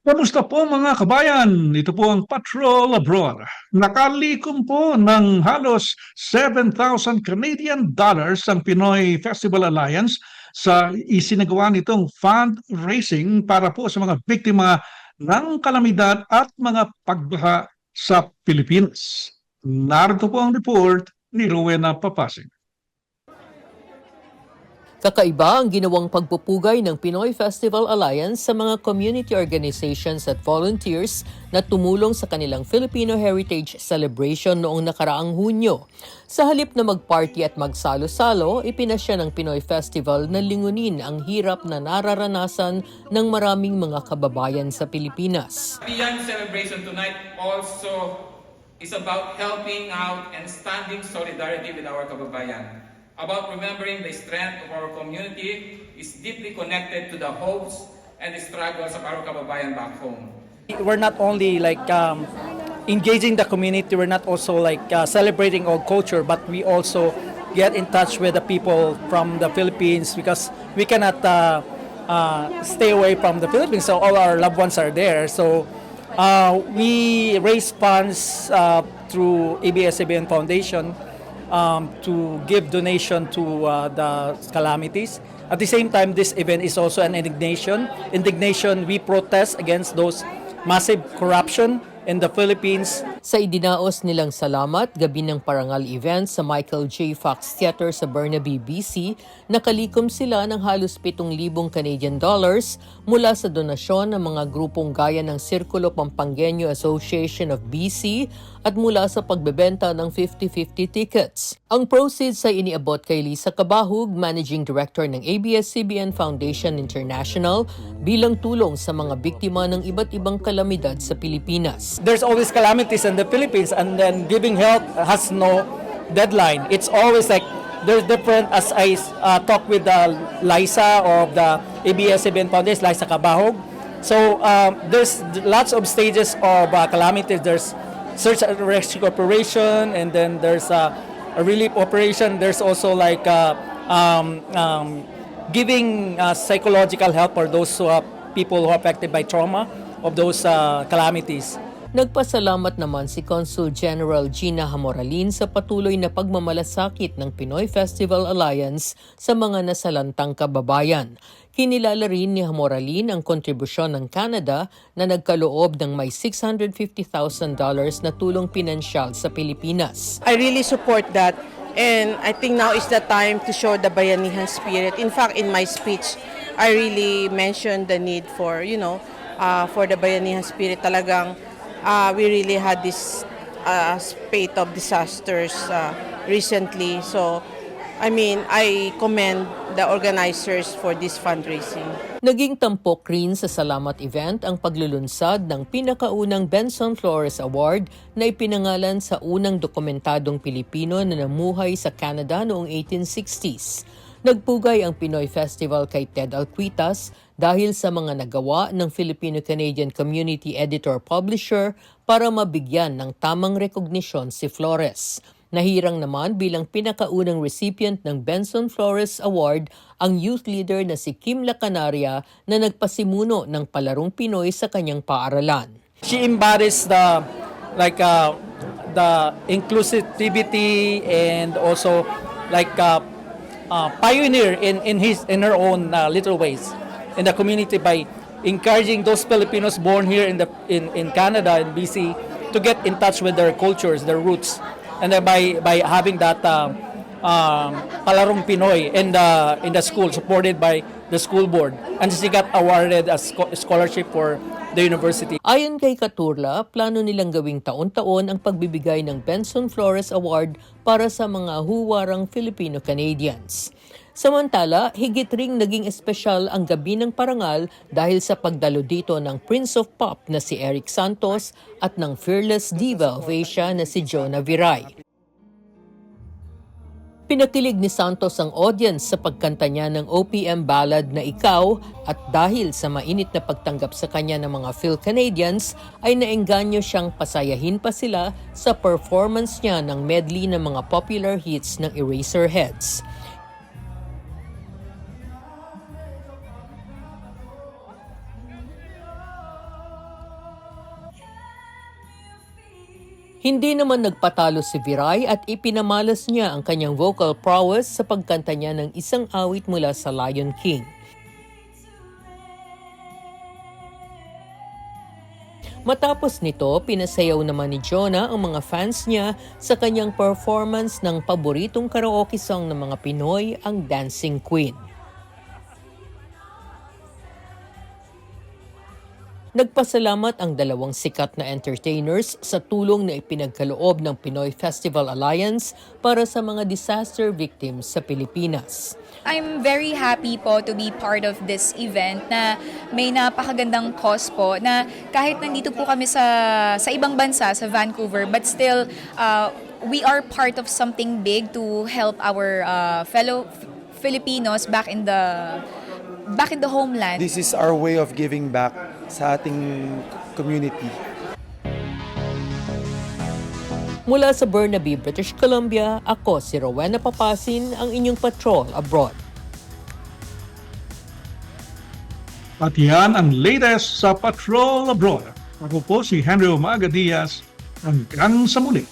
Kamusta po mga kabayan? Ito po ang Patrol Abroad. Nakalikom po ng halos 7,000 Canadian dollars ang Pinoy Festival Alliance sa isinagawa nitong fundraising para po sa mga biktima ng kalamidad at mga pagbaha sa Pilipinas. Narito po ang report ni Rowena Papasig. Kakaiba ang ginawang pagpupugay ng Pinoy Festival Alliance sa mga community organizations at volunteers na tumulong sa kanilang Filipino Heritage Celebration noong nakaraang Hunyo. Sa halip na mag-party at magsalo-salo, ipinasya ng Pinoy Festival na lingunin ang hirap na nararanasan ng maraming mga kababayan sa Pilipinas. Beyond celebration tonight also is about helping out and standing solidarity with our kababayan. About remembering the strength of our community is deeply connected to the hopes and the struggles of our kababayan back home. We're not only like um, engaging the community, we're not also like uh, celebrating old culture, but we also get in touch with the people from the Philippines because we cannot uh, uh, stay away from the Philippines. So all our loved ones are there. So uh, we raise funds uh, through ABS-CBN Foundation um, to give donation to uh, the calamities. At the same time, this event is also an indignation. Indignation, we protest against those massive corruption in the Philippines. Sa idinaos nilang salamat, gabi ng parangal event sa Michael J. Fox Theater sa Burnaby, BC, nakalikom sila ng halos 7,000 Canadian dollars mula sa donasyon ng mga grupong gaya ng Sirkulo Pampangueño Association of BC at mula sa pagbebenta ng 50-50 tickets. Ang proceeds ay iniabot kay Lisa Kabahug, Managing Director ng ABS-CBN Foundation International bilang tulong sa mga biktima ng iba't ibang kalamidad sa Pilipinas. There's always calamities in the Philippines, and then giving help has no deadline. It's always like there's different. As I uh, talk with the Liza of the ABS-CBN Foundation, Liza Kabahog. So um, there's lots of stages of uh, calamities. There's search and rescue operation, and then there's uh, a relief operation. There's also like uh, um, um, giving uh, psychological help for those who are people who are affected by trauma of those uh, calamities. Nagpasalamat naman si Consul General Gina Hamoralin sa patuloy na pagmamalasakit ng Pinoy Festival Alliance sa mga nasalantang kababayan. Kinilala rin ni Hamoralin ang kontribusyon ng Canada na nagkaloob ng may $650,000 na tulong pinansyal sa Pilipinas. I really support that. And I think now is the time to show the Bayanihan spirit. In fact, in my speech, I really mentioned the need for, you know, uh, for the Bayanihan spirit. Talagang uh, we really had this uh, spate of disasters uh, recently. So, I mean, I commend the organizers for this fundraising. Naging tampok rin sa Salamat event ang paglulunsad ng pinakaunang Benson Flores Award na ipinangalan sa unang dokumentadong Pilipino na namuhay sa Canada noong 1860s. Nagpugay ang Pinoy Festival kay Ted Alquitas dahil sa mga nagawa ng Filipino-Canadian Community Editor-Publisher para mabigyan ng tamang rekognisyon si Flores. Nahirang naman bilang pinakaunang recipient ng Benson Flores Award ang youth leader na si Kim Lacanaria na nagpasimuno ng palarong Pinoy sa kanyang paaralan. she embodies the like uh, the inclusivity and also like uh, uh, pioneer in in his in her own uh, little ways in the community by encouraging those Filipinos born here in the in, in Canada and BC to get in touch with their cultures, their roots, and then by by having that uh, um, palarong Pinoy in the in the school supported by the school board, and she got awarded a scholarship for the university. Ayon kay Katurla, plano nilang gawing taon-taon ang pagbibigay ng Benson Flores Award para sa mga huwarang Filipino-Canadians. Samantala, higit ring naging espesyal ang gabi ng parangal dahil sa pagdalo dito ng Prince of Pop na si Eric Santos at ng Fearless Diva of Asia na si Jonah Viray. Pinakilig ni Santos ang audience sa pagkanta niya ng OPM ballad na Ikaw at dahil sa mainit na pagtanggap sa kanya ng mga Phil Canadians ay naengganyo siyang pasayahin pa sila sa performance niya ng medley ng mga popular hits ng Eraserheads. Hindi naman nagpatalo si Viray at ipinamalas niya ang kanyang vocal prowess sa pagkanta niya ng isang awit mula sa Lion King. Matapos nito, pinasayaw naman ni Jonah ang mga fans niya sa kanyang performance ng paboritong karaoke song ng mga Pinoy, ang Dancing Queen. Nagpasalamat ang dalawang sikat na entertainers sa tulong na ipinagkaloob ng Pinoy Festival Alliance para sa mga disaster victims sa Pilipinas. I'm very happy po to be part of this event na may napakagandang cause po na kahit nandito po kami sa sa ibang bansa sa Vancouver but still uh, we are part of something big to help our uh, fellow Filipinos back in the back in the homeland. This is our way of giving back sa ating community. Mula sa Burnaby, British Columbia, ako si Rowena Papasin, ang inyong patrol abroad. At yan ang latest sa Patrol Abroad. Ako po si Henry Umaga Diaz. Hanggang sa muli.